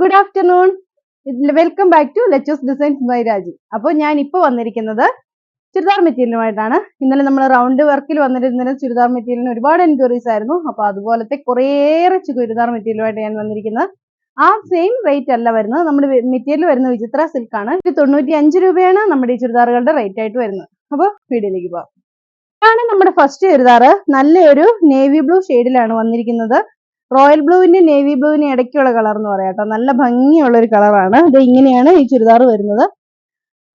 Good afternoon welcome back to Lechus designs by Raji അപ്പോൾ ഞാൻ ഇപ്പോൾ വന്നിരിക്കുന്നത് ചുരിദാർ മെറ്റീരിയലുമായിട്ടാണ്. ഇന്നലെ നമ്മൾ റൗണ്ട് വർക്കിൽ വന്നിരുന്ന ചുരിദാർ മെറ്റീരിയലിന് ഒരുപാട് എൻക്വയറീസ് ആയിരുന്നു. അപ്പോൾ അതുപോലത്തെ കുറേയേറെ ചുരിദാർ മെറ്റീരിയലുമായിട്ട് ഞാൻ വന്നിരിക്കുന്നത്. ആ സെയിം റേറ്റ് അല്ല വരുന്നത്. നമ്മുടെ മെറ്റീരിയൽ വരുന്ന വിചിത്ര സിൽക്ക് ആണ് തൊണ്ണൂറ്റി അഞ്ച് രൂപയാണ് നമ്മുടെ ഈ ചുരിദാറുകളുടെ റേറ്റ് ആയിട്ട് വരുന്നത്. അപ്പോൾ വീഡിയോയിലേക്ക് പോകാം ഇതാണ് നമ്മുടെ ഫസ്റ്റ് ചുരിദാർ നല്ലൊരു നേവി ബ്ലൂ ഷെയ്ഡിലാണ് വന്നിരിക്കുന്നത്. റോയൽ ബ്ലൂവിന്റെ നേവി ബ്ലൂവിന് ഇടയ്ക്കുള്ള കളർ എന്ന് പറയാം കേട്ടോ. നല്ല ഭംഗിയുള്ള ഒരു കളറാണ്. ഇത് ഇങ്ങനെയാണ് ഈ ചുരിദാർ വരുന്നത്.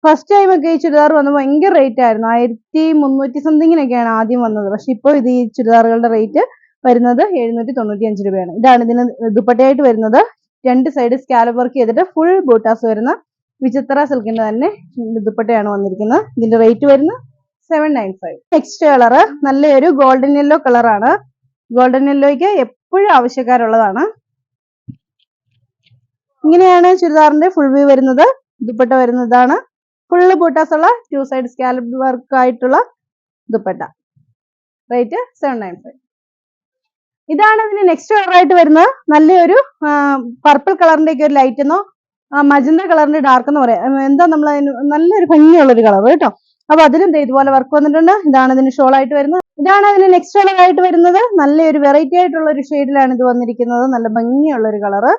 ഫസ്റ്റ് ടൈം ഒക്കെ ഈ ചുരിദാർ വന്ന് ഭയങ്കര റേറ്റ് ആയിരുന്നു. ആയിരത്തി മുന്നൂറ്റി സംതിങ്ങിനൊക്കെയാണ് ആദ്യം വന്നത്. പക്ഷെ ഇപ്പോൾ ഇത് ഈ ചുരിദാറുകളുടെ റേറ്റ് വരുന്നത് എഴുന്നൂറ്റി തൊണ്ണൂറ്റി അഞ്ച് രൂപയാണ്. ഇതാണ് ഇതിന് ദുപ്പട്ടയായിട്ട് വരുന്നത്. രണ്ട് സൈഡ് സ്കാലപ്പ് വർക്ക് ചെയ്തിട്ട് ഫുൾ ബൂട്ടാസ് വരുന്ന വിചിത്ര സിൽക്കിന്റെ തന്നെ ദുപ്പട്ടയാണ് വന്നിരിക്കുന്നത്. ഇതിന്റെ റേറ്റ് വരുന്നത് seven nine five next colour നല്ലൊരു ഗോൾഡൻ യെല്ലോ കളറാണ് ഗോൾഡൻ യെല്ലോയ്ക്ക് എപ്പോഴും ആവശ്യക്കാരുള്ളതാണ്. ഇങ്ങനെയാണ് ചുരിദാറിന്റെ ഫുൾ വ്യൂ വരുന്നത്. ദുപ്പട്ട വരുന്നതാണ്. ഫുള്ള് ബൂട്ടാസ് ഉള്ള ടു സൈഡ് സ്കാലപ്പ് വർക്ക് ആയിട്ടുള്ള dupatta. Rate seven nine five ഇതാണ് ഇതിന് നെക്സ്റ്റ് കളർ ആയിട്ട് വരുന്നത്. നല്ലൊരു പർപ്പിൾ കളറിന്റെ ഒക്കെ ഒരു ലൈറ്റ് എന്നോ മജന്ത കളറിന്റെ ഡാർക്ക് എന്ന് പറയാം. എന്താ നമ്മൾ നല്ലൊരു ഭംഗിയുള്ള ഒരു കളർ കേട്ടോ. അപ്പൊ അതിലും ഇതുപോലെ വർക്ക് വന്നിട്ടുണ്ട്. ഇതാണ് ഇതിന് ഷോൾ ആയിട്ട് വരുന്നത്. ഇതാണ് അതിന് നെക്സ്റ്റ് കളർ ആയിട്ട് വരുന്നത്. നല്ലൊരു വെറൈറ്റി ആയിട്ടുള്ള ഒരു ഷെയ്ഡിലാണ് ഇത് വന്നിരിക്കുന്നത്. നല്ല ഭംഗിയുള്ള ഒരു കളറ്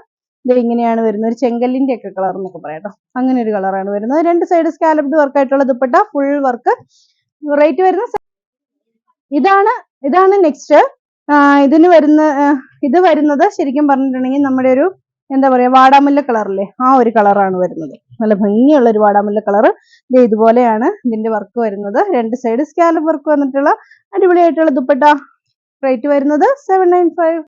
ഇത് ഇങ്ങനെയാണ് വരുന്നത്. ഒരു ചെങ്കല്ലിന്റെ ഒക്കെ കളർ എന്നൊക്കെ പറയാം അങ്ങനെ ഒരു കളറാണ് വരുന്നത്. രണ്ട് സൈഡ് സ്കാലപ്ഡ് വർക്ക് ആയിട്ടുള്ള ദുപ്പട്ട ഫുൾ വർക്ക് വെറൈറ്റി വരുന്ന ഇതാണ് ഇതാണ് നെക്സ്റ്റ് ഇതിന് വരുന്ന ഇത് വരുന്നത് ശരിക്കും പറഞ്ഞിട്ടുണ്ടെങ്കിൽ നമ്മുടെ ഒരു എന്താ പറയാ വാടാമല്ല കളറില്ലേ ആ ഒരു കളറാണ് വരുന്നത്. നല്ല ഭംഗിയുള്ള ഒരു വാടാമല്ല ഇത് ഇതുപോലെയാണ് ഇതിന്റെ വർക്ക് വരുന്നത്. രണ്ട് സൈഡ് സ്കാലപ്പ് വർക്ക് വന്നിട്ടുള്ള അടിപൊളിയായിട്ടുള്ള ദുപ്പട്ട. റേറ്റ് വരുന്നത് സെവൻ നയൻ ഫൈവ്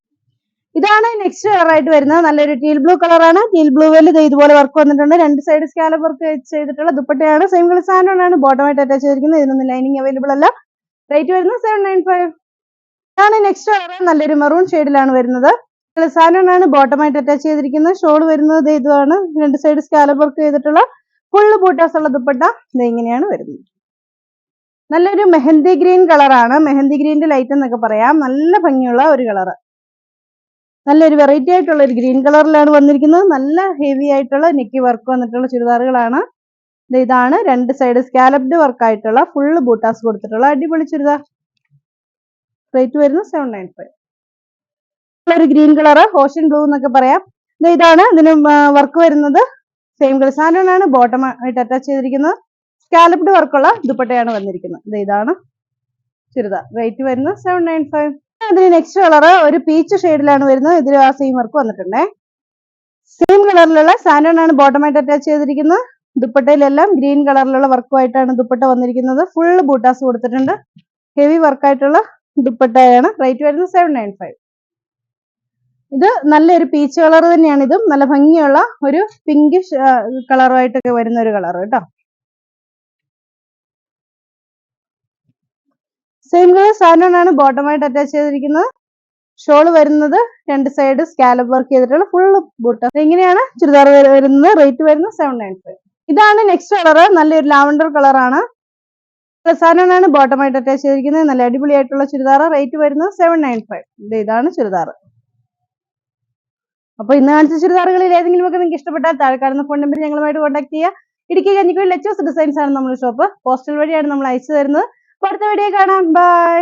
ഇതാണ് നെക്സ്റ്റ് കളറായിട്ട് വരുന്നത്. നല്ലൊരു ടീൽ ബ്ലൂ കളറാണ് ടീൽ ബ്ലൂവിൽ ഇത് ഇതുപോലെ വർക്ക് വന്നിട്ടുണ്ട്. രണ്ട് സൈഡ് സ്കാലപ്പ് വർക്ക് ചെയ്തിട്ടുള്ള ദുപ്പട്ടയാണ്. സെയിം കളർ സാധനമാണ് ബോട്ടമായിട്ട് അറ്റാച്ച് ചെയ്തിരിക്കുന്നത്. ഇതിനൊന്നും ലൈനിങ് അവൈലബിൾ അല്ല. റേറ്റ് വരുന്നത് സെവൻ നയൻ ഫൈവ് ഇതാണ് നെക്സ്റ്റ് കളർ നല്ലൊരു മെറൂൺ ഷെയ്ഡിലാണ് വരുന്നത്. സാധനമാണ് ബോട്ടമായിട്ട് അറ്റാച്ച് ചെയ്തിരിക്കുന്നത്. ഷോൾ വരുന്നത് ഇതാണ് രണ്ട് സൈഡ് സ്കാലപ്പ് വർക്ക് ചെയ്തിട്ടുള്ള ഫുള്ള് ബൂട്ടാസ് ഉള്ള ദുപ്പട്ട ഇങ്ങനെയാണ് വരുന്നത്. നല്ലൊരു മെഹന്തി ഗ്രീൻ കളറാണ് മെഹന്തി ഗ്രീനിന്റെ ലൈറ്റ് എന്നൊക്കെ പറയാം. നല്ല ഭംഗിയുള്ള ഒരു കളർ നല്ലൊരു വെറൈറ്റി ആയിട്ടുള്ള ഒരു ഗ്രീൻ കളറിലാണ് വന്നിരിക്കുന്നത്. നല്ല ഹെവി ആയിട്ടുള്ള നെക്കി വർക്ക് വന്നിട്ടുള്ള ചുരിദാറുകളാണ്. ഇതാണ് രണ്ട് സൈഡ് സ്കാലപ്ഡ് വർക്ക് ആയിട്ടുള്ള ഫുള്ള് ബൂട്ടാസ് കൊടുത്തിട്ടുള്ള അടിപൊളി ചുരിദാർ. റേറ്റ് വരുന്നത് സെവൻ നയൻ ഫൈവ് ഒരു ഗ്രീൻ കളർ ഓഷൻ ബ്ലൂ എന്നൊക്കെ പറയാം. ഇതാണ് ഇതിന് വർക്ക് വരുന്നത്. സെയിം കളർ സാധനമാണ് ബോട്ടം ആയിട്ട് അറ്റാച്ച് ചെയ്തിരിക്കുന്നത്. സ്കാലപ്ഡ് വർക്കുള്ള ദുപ്പട്ടയാണ് വന്നിരിക്കുന്നത്. ഇതാണ് ചുരിദാർ. റേറ്റ് വരുന്നത് സെവൻ നയൻ ഫൈവ് അതിന് നെക്സ്റ്റ് കളർ ഒരു പീച്ച് ഷെയ്ഡിലാണ് വരുന്നത്. ഇതിൽ ആ സെയിം വർക്ക് വന്നിട്ടുണ്ടേ. സെയിം കളറിലുള്ള സാൻഡോൺ ബോട്ടമായിട്ട് അറ്റാച്ച് ചെയ്തിരിക്കുന്നത്. ദുപ്പട്ടയിലെല്ലാം ഗ്രീൻ കളറിലുള്ള വർക്കുമായിട്ടാണ് ദുപ്പട്ട വന്നിരിക്കുന്നത്. ഫുൾ ബൂട്ടാസ് കൊടുത്തിട്ടുണ്ട്. ഹെവി വർക്കായിട്ടുള്ള ദുപ്പട്ടയാണ്. റേറ്റ് വരുന്നത് സെവൻ നയൻ ഫൈവ് ഇത് നല്ലൊരു പീച്ച് കളർ തന്നെയാണ്. ഇതും നല്ല ഭംഗിയുള്ള ഒരു പിങ്കിഷ് കളറുമായിട്ടൊക്കെ വരുന്ന ഒരു കളർ കേട്ടോ. സെയിം കളർ സാധനമാണ് ബോട്ടമായിട്ട് അറ്റാച്ച് ചെയ്തിരിക്കുന്നത്. ഷോൾ വരുന്നത് രണ്ട് സൈഡ് സ്കാലപ്പ് വർക്ക് ചെയ്തിട്ടുള്ള ഫുള്ള് ബൂട്ട് ഇങ്ങനെയാണ് ചുരിദാർ വരുന്നത് റേറ്റ് വരുന്നത് സെവൻ നയൻ ഫൈവ് ഇതാണ് നെക്സ്റ്റ് കളർ നല്ലൊരു ലാവണ്ടർ കളറാണ് സാധനമാണ് ബോട്ടമായിട്ട് അറ്റാച്ച് ചെയ്തിരിക്കുന്നത്. നല്ല അടിപൊളിയായിട്ടുള്ള ചുരിദാർ റേറ്റ് വരുന്നത് സെവൻ നയൻ ഫൈവ് ഇതാണ് ചുരിദാർ. അപ്പോൾ ഇന്ന് കാണിച്ച ചുരിദാറുകളിൽ ഏതെങ്കിലും ഒക്കെ നിങ്ങൾക്ക് ഇഷ്ടപ്പെട്ടാൽ താഴെ കാണുന്ന ഫോൺ നമ്പർ ഞങ്ങളുമായിട്ട് കോൺടാക്ട് ചെയ്യുക ഇടുക്കി കഞ്ഞിക്കോയിൽ ലെച്ചോസ് ഡിസൈൻസ് ആണ് നമ്മുടെ ഷോപ്പ് പോസ്റ്റൽ വഴിയാണ് നമ്മൾ അയച്ചു തരുന്നത്. അപ്പോൾ അടുത്ത വീഡിയോ കാണാം. ബൈ